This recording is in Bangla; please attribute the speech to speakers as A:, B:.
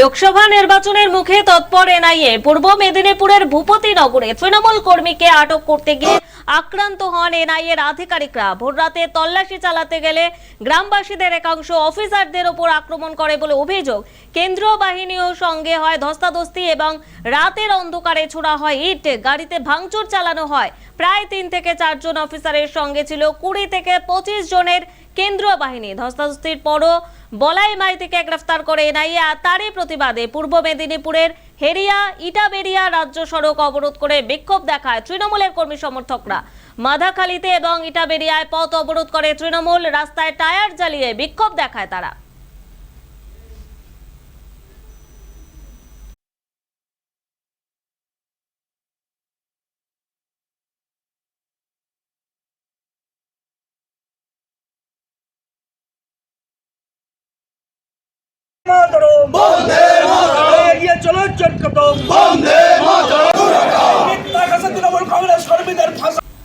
A: লোকসভা নির্বাচনের মুখে তৎপর এনআইএ, পূর্ব মেদিনীপুরের ভূপতিনগরে তৃণমূল কর্মীকে আটক করতে গিয়ে আক্রান্ত হন এনআইএর আধিকারিকরা। ভোররাতে তল্লাশি চালাতে গেলে গ্রামবাসীদের একাংশ অফিসারদের ওপর আক্রমণ করে বলে অভিযোগ। কেন্দ্রীয় বাহিনীও সঙ্গে হয়, ধস্তাধস্তি এবং রাতের অন্ধকারে ছোড়া হয় ইট। গাড়িতে ভাঙচুর চালানো হয়। প্রায় তিন থেকে চারজন অফিসারের সঙ্গে ছিল। কুড়ি থেকে পঁচিশ জনের কেন্দ্রীয় বাহিনী ধস্তাধস্তির পরও বলাই থেকে গ্রেফতার করে এনআইএ, আর তারই প্রতিবাদে পূর্ব মেদিনীপুরের হেরিয়া ইটাবেরিয়া রাজ্য সড়ক অবরোধ করে বিক্ষোভ দেখায় তৃণমূলের কর্মী সমর্থকরা। মাধাখালীতে এবং ইটাবেরিয়ায় পথ অবরোধ করে তৃণমূল, রাস্তায় টায়ার জ্বালিয়ে বিক্ষোভ দেখায় তারা। মাতম বন্দে মাতম